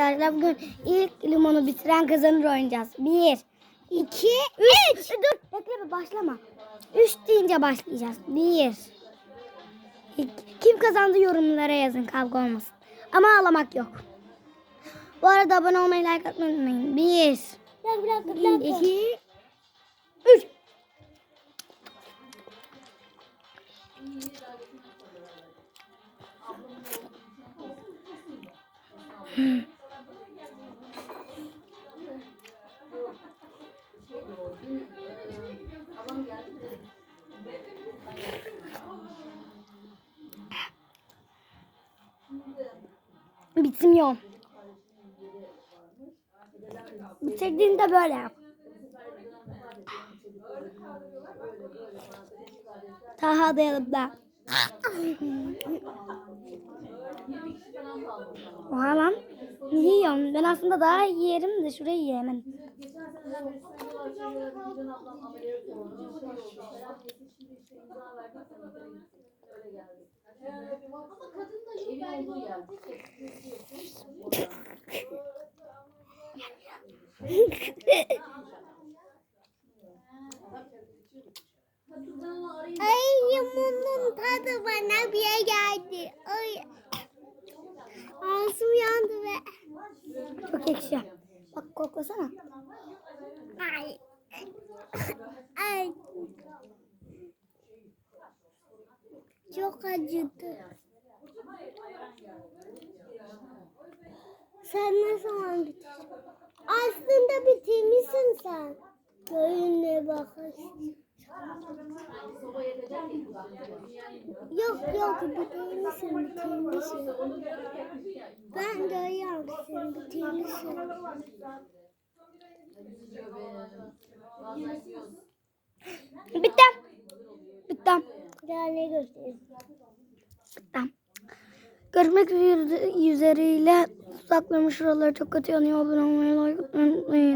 Arkadaşlar bugün ilk limonu bitiren kazanır oynayacağız. Bir, iki, üç. Dur bekle bir başlama. Üç deyince başlayacağız. Bir. iki. Kim kazandı yorumlara yazın kavga olmasın. Ama ağlamak yok. Bu arada abone olmayı like atmayı unutmayın. Bir. Bir, iki, üç. Bitmiyor. Bitirdiğinde böyle yap. Taha da yanımda. Oha lan. Yiyorum. Ben aslında daha iyi yerim de şurayı yiyemem. Ay limonun tadı bana bir geldi. Ay. Ağzım yandı ve. Çok ekşi. Bak koklasana. Ay. Ay. Çok acıdı. Sen ne zaman bitirdin? Aslında bitirmişsin sen. Görününe bakarsın. Yok yok bitirmişsin bitirmişsin. Ben görüyorum sen bitirmişsin. Bitti. Bitti. Daha ne göstereyim? Bitti. Görmek üzere- üzereyle uzaklarım şuraları çok kötü yanıyor. Abone olmayı like unutmayın.